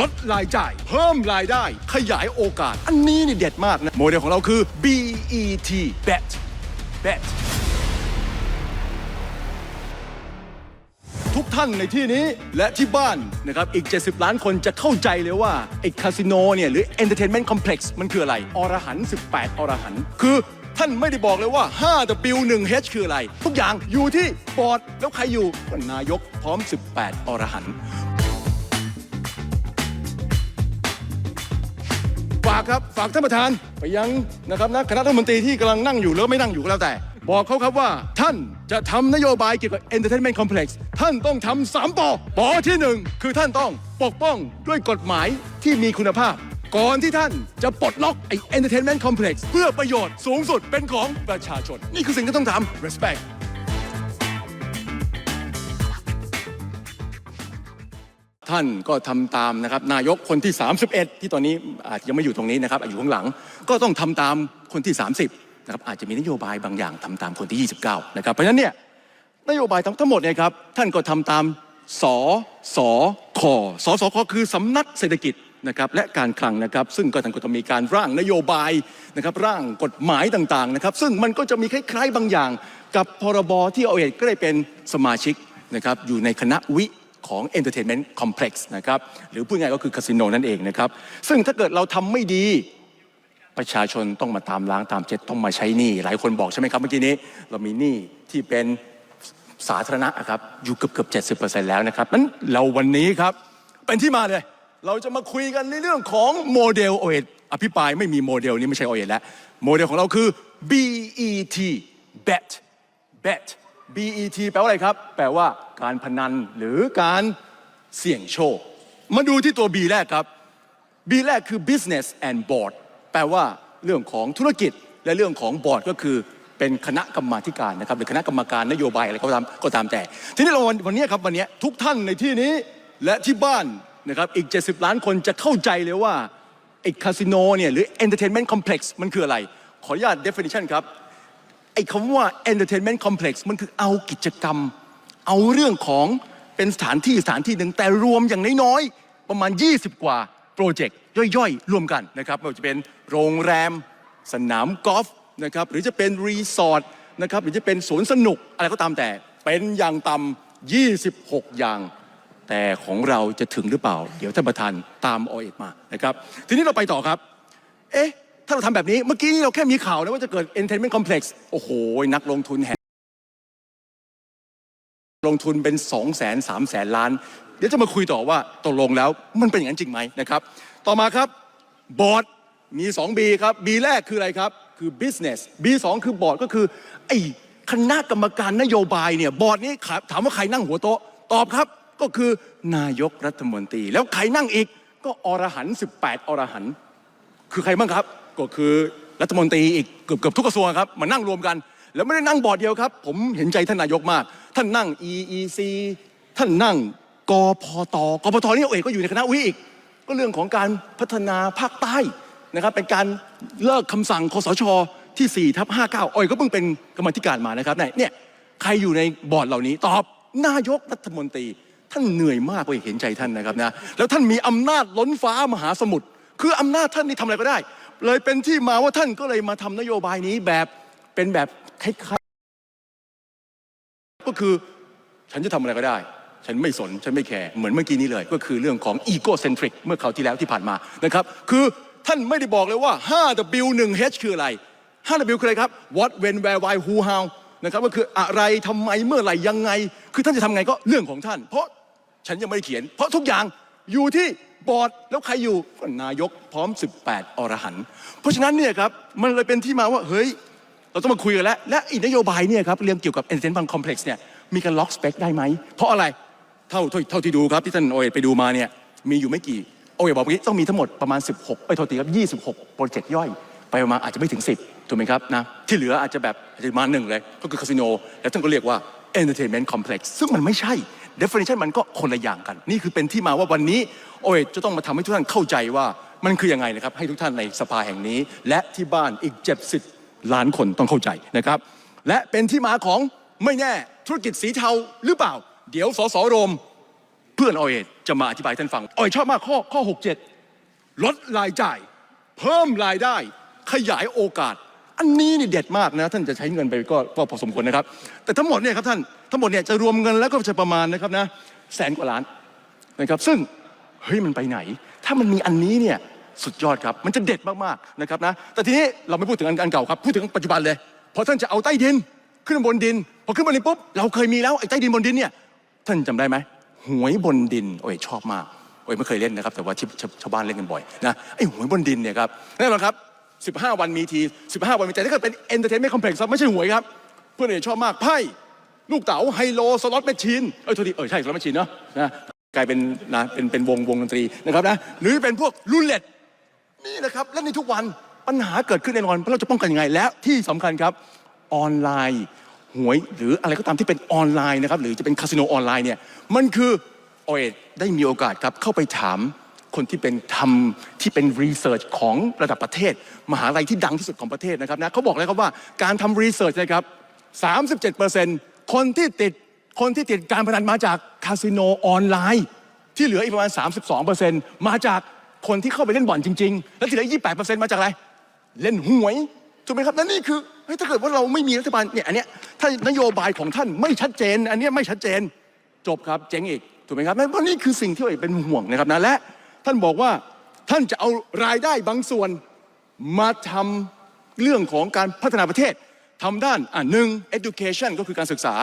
ลดรายจ่าย เพิ่มรายได้ ขยายโอกาส อันนี้นี่เด็ดมากนะ โมเดลของเราคือ BET Bet Bet ทุกท่านในที่นี้และที่บ้านนะครับอีก 70 ล้านคนจะเข้าใจเลยว่าไอ้คาสิโนเนี่ยหรือ Entertainment Complex มันคืออะไร อรหันต์18 อรหันต์คือท่านไม่ได้บอกเลยว่า 5W 1H คืออะไร ทุกอย่างอยู่ที่บอร์ดแล้วใครอยู่ก็นายกพร้อม 18 อรหันากครับฝากท่านประธานไปยังนะครับนะคณะรัฐมนตรีที่กำลังนั่งอยู่หรือไม่นั่งอยู่ก็แล้วแต่ บอกเขาครับว่าท่านจะทำนโยบายเกี่ยวกับ Entertainment Complex ท่านต้องทำสามปอปอที่หนึ่งคือท่านต้องปกป้องด้วยกฎหมายที่มีคุณภาพ ก่อนที่ท่านจะปลดล็อกไอ้ Entertainment Complex เพื่อประโยชน์สูงสุดเป็นของประชาชน นี่คือสิ่งที่ต้องทำ respect ท่านก็ทำตามนะครับ นายกคนที่ 31 ที่ตอนนี้อาจจะยังไม่อยู่ตรงนี้นะครับอยู่ข้างหลัง ก็ต้องทำตามคนที่ 30นะครับอาจจะมีนโยบายบางอย่างทำตามคนที่ 29นะครับเพราะฉะนั้นเนี่ยนโยบายทั้งหมดเนี่ยครับท่านก็ทำตามสสคสสคคือสำนักเศรษฐกิจนะครับและการคลังนะครับ ซึ่งก็ทานก็ต้องมีการร่างนโยบายนะครับร่างกฎหมายต่างๆนะครับ ซึ่งมันก็จะมีคล้ายๆบางอย่าง กับพรบที่เอาเอกก็ได้เป็นสมาชิกนะครับอยู่ในคณะวิ ของ Entertainment Complex นะครับหรือพูดง่ายก็คือคาสิโนนั่นเองนะครับซึ่งถ้าเกิดเราทำไม่ดีประชาชนต้องมาตามล้างตามเจ็ดต้องมาใช้หนี้หลายคนบอกใช่ไหมครับเมื่อกี้นี้ เรามีหนี้ที่เป็นสาธารณะครับอยู่เกือบเกือบเจ็ดสิบเปอร์เซ็นต์แล้วนะครับนั้นเราวันนี้ครับเป็นที่มาเลย เราจะมาคุยกันในเรื่องของโมเดลโอเอทอภิปรายไม่มีโมเดลนี้ไม่ใช่โอเอทแล้ว โมเดลของเราคือ BET Bet bet bet แปลว่าอะไรครับ แปลว่าการพนันหรือการเสี่ยงโชค มาดูที่ตัว B แรกครับ B แรกคือ business and board แปลว่าเรื่องของธุรกิจและเรื่องของบอร์ดก็คือเป็นคณะกรรมาการนะครับหรือคณะกรรมการนโยบายอะไรก็ตามก็ตามแต่ ทีนี้เราวันวันนี้ครับวันนี้ทุกท่านในที่นี้และที่บ้านนะครับอีก 70 ล้านคนจะเข้าใจเลยว่าไอ้คาสิโนเนี่ยหรือ entertainment complex มันคืออะไร ขออนุญาต definition ครับ ไอ้คำว่า entertainment complex มันคือเอากิจกรรม เอาเรื่องของเป็นสถานที่สถานที่หนึ่งแต่รวมอย่างน้อยๆ ประมาณ 20 กว่าโปรเจกต์ย่อยๆ รวมกันนะครับไม่ว่าจะเป็นโรงแรม สนามกอล์ฟนะครับหรือจะเป็นรีสอร์ทนะครับหรือจะเป็นสวนสนุกอะไรก็ตามแต่ เป็นอย่างต่ำ26 อย่าง แต่ของเราจะถึงหรือเปล่า เดี๋ยวท่านประธานตามอเอ็กมานะครับ ทีนี้เราไปต่อครับ เอ๊ะ ถ้าเราทำแบบนี้เมื่อกี้นี้เราแค่มีข่าวนะว่าจะเกิด entertainment complex โอ้โห นักลงทุนแห่ลงทุนเป็น2 0 0แสน3แสนล้าน เดี๋ยวจะมาคุยต่อว่าตกลงแล้วมันเป็นอย่างนั้นจริงไหมนะครับ ต่อมาครับบอร์ดมี 2B ครับ B แรกคืออะไรครับ คือ business B 2คือบอร์ดก็คือไอ้คณะกรรมการนโยบายเนี่ยบอร์ดนี้ถามว่าใครนั่งหัวโต๊ะ ตอบครับก็คือนายกรัฐมนตรี แล้วใครนั่งอีกก็อรหันต์18 อรหันต์คือใครบ้างครับ ก็คือรัฐมนตรีอีกเกือบเกือบทุกกระทรวงครับมานั่งรวมกัน แล้วไม่ได้นั่งบอร์ดเดียวครับ ผมเห็นใจท่านนายกมาก ท่านนั่ง EEC ท่านนั่งกพตกพตนี่เอกก็อยู่ในคณะวิอีก ก็เรื่องของการพัฒนาภาคใต้นะครับเป็นการเลิกคำสั่งคสชที่4ทับ59อ้อยก็เพิ่งเป็นกรรมธิการมานะครับเนี่ยใครอยู่ในบอร์ดเหล่านี้ตอบนายกรัฐมนตรี ท่านเหนื่อยมากเลยเห็นใจท่านนะครับนะแล้วท่านมีอำนาจล้นฟ้ามหาสมุทรคืออำนาจท่านนี่ทำอะไรก็ได้ เลยเป็นที่มาว่าท่านก็เลยมาทำนโยบายนี้แบบเป็นแบบคล้ายๆก็คือฉันจะทำอะไรก็ได้ ฉันไม่สน ฉันไม่แคร์เหมือนเมื่อกี้นี้เลย ก็คือเรื่องของ ego centric เมื่อคราวที่แล้วที่ผ่านมานะครับ คือท่านไม่ได้บอกเลยว่า 5W 1H คืออะไร 5W คืออะไรครับ what when where why who how นะครับก็คืออะไรทำไมเมื่อไหร่ยังไง คือท่านจะทำไงก็เรื่องของท่าน เพราะฉันยังไม่ได้เขียน เพราะทุกอย่างอยู่ที่ บอร์ดแล้วใครอยู่ก็นายกพร้อม 18 อรหันต์เพราะฉะนั้นเนี่ยครับมันเลยเป็นที่มาว่าเฮ้ย เราต้องมาคุยกันแล้ว และอีกนโยบายเนี่ยครับเรื่องเกี่ยวกับ entertainment complex เนี่ยมีการล็อกสเปคได้ไหม เพราะอะไรเท่าเท่าเท่าที่ดูครับที่ท่านโอเอไปดูมาเนี่ยมีอยู่ไม่กี่โอเอบอกเมื่อกี้ต้องมีทั้งหมดประมาณ 16 ไปโทษทีครับ 26 โปรเจกต์ย่อย ไปประมาณอาจจะไม่ถึง 10ถูกไหมครับนะที่เหลืออาจจะแบบอาจจะมาหนึ่งเลย ก็คือคาสิโนแล้วท่านก็เรียกว่า entertainment complex ซึ่งมันไม่ใช่ definition มันก็คนละอย่างกัน นี่คือเป็นที่มาว่าวันนี้ โอเอจะต้องมาทำให้ทุกท่านเข้าใจว่ามันคือยังไงนะครับ ให้ทุกท่านในสภาแห่งนี้ และที่บ้านอีก 70 ล้านคนต้องเข้าใจนะครับ และเป็นที่มาของไม่แน่ธุรกิจสีเทาหรือเปล่า เดี๋ยวสสโรม เพื่อนโอเอจะมาอธิบายท่านฟังอ้อยชอบมากข้อข้อ 67 ลดรายจ่าย เพิ่มรายได้ ขยายโอกาส อันนี้นี่เด็ดมากนะ ท่านจะใช้เงินไปก็ก็พอสมควรนะครับ แต่ทั้งหมดเนี่ยครับท่านทั้งหมดเนี่ยจะรวมเงินแล้วก็จะประมาณนะครับนะแสนกว่าล้านนะครับ ซึ่งเฮ้ยมันไปไหน ถ้ามันมีอันนี้เนี่ยสุดยอดครับ มันจะเด็ดมากๆนะครับนะแต่ทีนี้เราไม่พูดถึงอันเก่าครับพูดถึงปัจจุบันเลยเพราะท่านจะเอาใต้ดินขึ้นบนดินพอขึ้นบนดินปุ๊บเราเคยมีแล้วไอ้ใต้ดินบนดินเนี่ยท่านจำได้ไหมหวยบนดินโอ้ยชอบมากโอ้ยไม่เคยเล่นนะครับ แต่ว่าที่ชาวชาวบ้านเล่นกันบ่อยนะไอ้หวยบนดินเนี่ยครับแน่นอนครับ 15 วันมีที 15 วันมีแต่ถ้าเกิดเป็น entertainment complex ครับไม่ใช่หวยครับ เพื่อนเอกชอบมากไพ่ลูกเต๋าไฮโลสล็อตแมชชีนเออโทษทีเออใช่สล็อตแมชชีนเนาะนะกลายเป็นนะเป็นเป็นวงวงดนตรีนะครับนะหรือเป็นพวกรูเล็ตนี่นะครับ และในทุกวันปัญหาเกิดขึ้นแน่นอนเราจะป้องกันยังไง และที่สำคัญครับออนไลน์หวยหรืออะไรก็ตามที่เป็นออนไลน์นะครับหรือจะเป็นคาสิโนออนไลน์เนี่ยมันคือโอเอได้มีโอกาสครับเข้าไปถาม คนที่เป็นทำที่เป็นรีเสิร์ชของระดับประเทศ มหาลัยที่ดังที่สุดของประเทศนะครับนะเขาบอกเลยครับว่าการทำรีเสิร์ชนะครับ37%คนที่ติดคนที่ติดการพนันมาจากคาสิโนออนไลน์ ที่เหลืออีกประมาณ 32%มาจากคนที่เข้าไปเล่นบ่อนจริง ๆ แล้วที่เหลือ 28%มาจากอะไร เล่นหวยถูกไหมครับและนี่คือถ้าเกิดว่าเราไม่มีรัฐบาลเนี่ยอันเนี้ยถ้านโยบายของท่านไม่ชัดเจน อันเนี้ยไม่ชัดเจนจบครับเจ๊งอีกถูกไหมครับเพราะนี่คือสิ่งที่เราเป็นห่วงนะครับนะและ ท่านบอกว่าท่านจะเอารายได้บางส่วนมาทำเรื่องของการพัฒนาประเทศทำด้านอะหนึ่ง education ก็คือการศึกษา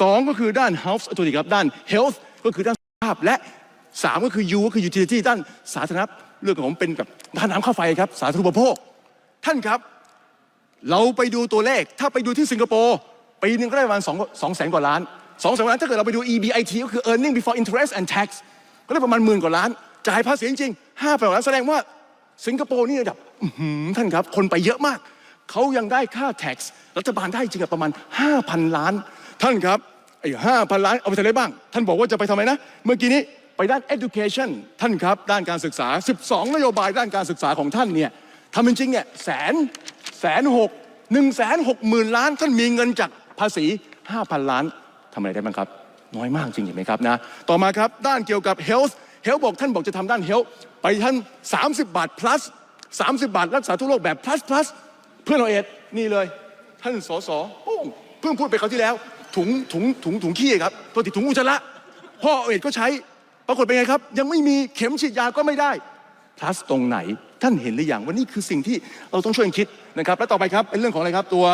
สองก็คือด้าน health ตัวดีครับด้าน health ก็คือด้านสุขภาพและสามก็คือ U ก็คือ utility ด้านสาธารณะเรื่องของเป็นแบบด้านน้ำค่าไฟครับ สาธารณูปโภค ท่านครับ เราไปดูตัวเลขถ้าไปดูที่สิงคโปร์ปีหนึ่งก็ได้ประมาณสองสองแสนกว่าล้านสองแสนกว่าล้านถ้าเกิดเราไปดู EBIT ก็คือ earning before interest and tax ก็ได้ประมาณหมื่นกว่าล้าน จ่ายภาษีจริงๆห้าพันล้านแสดงว่า สิงคโปร์นี่ระดับท่านครับ คนไปเยอะมาก เขายังได้ค่า tax รัฐบาลได้จริงๆประมาณ 5,000 ล้าน ท่านครับไอ้ห้าพันล้านเอาไปทำอะไรบ้าง ท่านบอกว่าจะไปทำอะไรนะ เมื่อกี้นี้ไปด้าน education ท่านครับ ด้านการศึกษา 12 นโยบายด้านการศึกษาของท่านเนี่ยทำจริงเนี่ยแสนแสนหกหนึ่งแสนหกหมื่นล้าน ท่านมีเงินจากภาษี 5,000 ล้านทำอะไรได้บ้างครับ น้อยมากจริงเห็นไหมครับนะ ต่อมาครับ ด้านเกี่ยวกับ health health บอกท่านบอกจะทำด้าน health ไปท่าน 30 บาท plus 30 บาท รักษาทุกโรคแบบ plus plus เพื่อนเราเอ็ดนี่เลย ท่านสสโอ้งเพิ่งพูดไปคราวที่แล้ว ถุงถุงถุงถุงขี้ครับตัวติดถุงอุจจาระพ่อเอ็ดก็ใช้ปรากฏเป็นไงครับ ยังไม่มีเข็มฉีดยาก็ไม่ได้ plus ตรงไหนท่านเห็นหรือยังว่านี่คือสิ่งที่เราต้องช่วยกันคิดนะครับและต่อไปครับเป็นเรื่องของอะไรครับตัว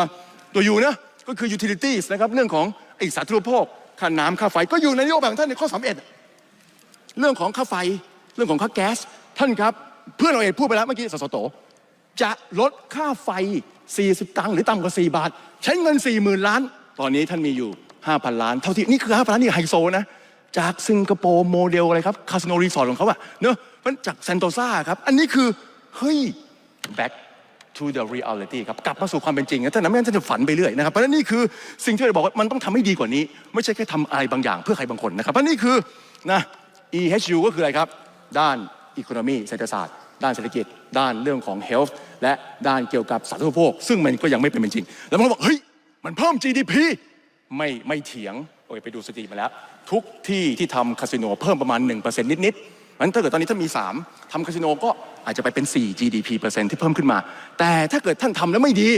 ตัวยูนะก็คือ utilities นะครับเรื่องของไอสาธารณูปโภคค่าน้ำค่าไฟก็อยู่ในนโยบายของท่านในข้อ 31 เรื่องของค่าไฟ เรื่องของค่าแก๊ส ท่านครับเพื่อนเราเองพูดไปแล้วเมื่อกี้สสโตจะลดค่าไฟ 40 ตังค์หรือต่ำกว่า 4 บาท ใช้เงิน 40,000 ล้าน ตอนนี้ท่านมีอยู่ 5,000 ล้าน เท่าที่นี่คือ 5,000 ล้านนี่ไฮโซนะ จากสิงคโปร์โมเดลอะไรครับคาสิโนรีสอร์ทของเขาอะเนอะมันจากเซนโตซาครับ อันนี้คือ เฮ้ย back to the reality ครับ กลับมาสู่ความเป็นจริงนะท่านนั้นไม่งั้นท่านจะฝันไปเรื่อยนะครับเพราะนั้นนี่คือสิ่งที่เราบอกว่ามันต้องทำให้ดีกว่านี้ ไม่ใช่แค่ทำอะไรบางอย่างเพื่อใครบางคนนะครับเพราะนี่คือนะ EHU ก็คืออะไรครับ ด้าน Economy เศรษฐศาสตร์ ด้านเศรษฐกิจ ด้านเรื่องของ health และด้านเกี่ยวกับสาธารณูปโภค ซึ่งมันก็ยังไม่เป็นจริง แล้วมันก็บอกเฮ้ยมันเพิ่ม GDP ไม่ไม่เถียงโอ้ยไปดูสถิติมาแล้ว ทุกที่ที่ทำคาสิโนเพิ่มประมาณ 1%นิดๆมันถ้าเกิดตอนนี้ถ้ามี 3ทำคาสิโนก็อาจจะไปเป็น 4 GDP เปอร์เซ็นต์ที่เพิ่มขึ้นมา แต่ถ้าเกิดท่านทำแล้วไม่ดี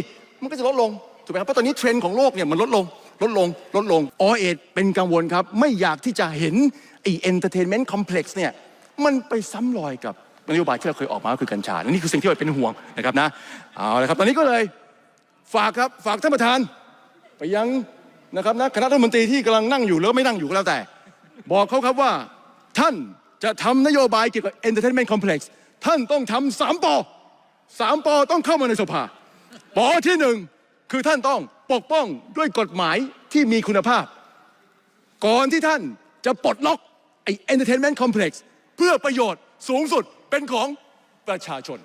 มันก็จะลดลงถูกไหมครับเพราะตอนนี้เทรนด์ของโลกเนี่ยมันลดลง ลดลงลดลงอเอดเป็นกังวลครับ ไม่อยากที่จะเห็นไอ้ entertainment complex เนี่ยมันไปซ้ำรอยกับนโยบายที่เราเคยออกมาก็คือกัญชาและนี่คือสิ่งที่เราเป็นห่วงนะครับนะเอาละครับตอนนี้ก็เลยฝากครับฝากท่านประธาน ไปยังนะครับนะคณะรัฐมนตรีที่กำลังนั่งอยู่หรือไม่นั่งอยู่ก็แล้วแต่ บอกเขาครับว่าท่านจะทำนโยบายเกี่ยวกับ entertainment complex ท่านต้องทำสามปอสามปอต้องเข้ามาในสภาปอที่หนึ่ง คือท่านต้องปกป้องด้วยกฎหมายที่มีคุณภาพ ก่อนที่ท่านจะปลดล็อกไอ้ entertainment complex เพื่อประโยชน์สูงสุดเป็นของประชาชน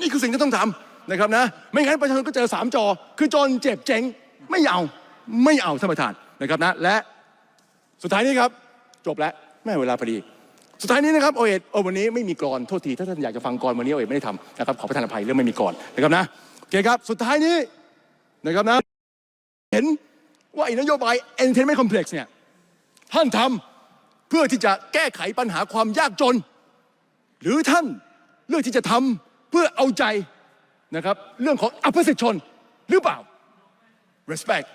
นี่คือสิ่งที่ต้องทำนะครับนะ ไม่งั้นประชาชนก็เจอสามจอ คือจนเจ็บเจ๊งไม่เอาไม่เอาท่านประธานนะครับนะและสุดท้ายนี้ครับ จบแล้วแม่เวลาพอดี สุดท้ายนี้นะครับโอเอโอวันนี้ไม่มีกรอนโทษทีถ้าท่านอยากจะฟังกรอนวันนี้โอเอไม่ได้ทำนะครับขอประทานอภัยเรื่องไม่มีกรอนนะครับนะโอเคครับ สุดท้ายนี้ นะครับนะ เห็นว่าไอ้นโยบาย entertainment complex เนี่ยท่านทำเพื่อที่จะแก้ไขปัญหาความยากจน หรือท่านเลือกที่จะทำเพื่อเอาใจนะครับเรื่องของอภิสิทธิชนหรือเปล่า respect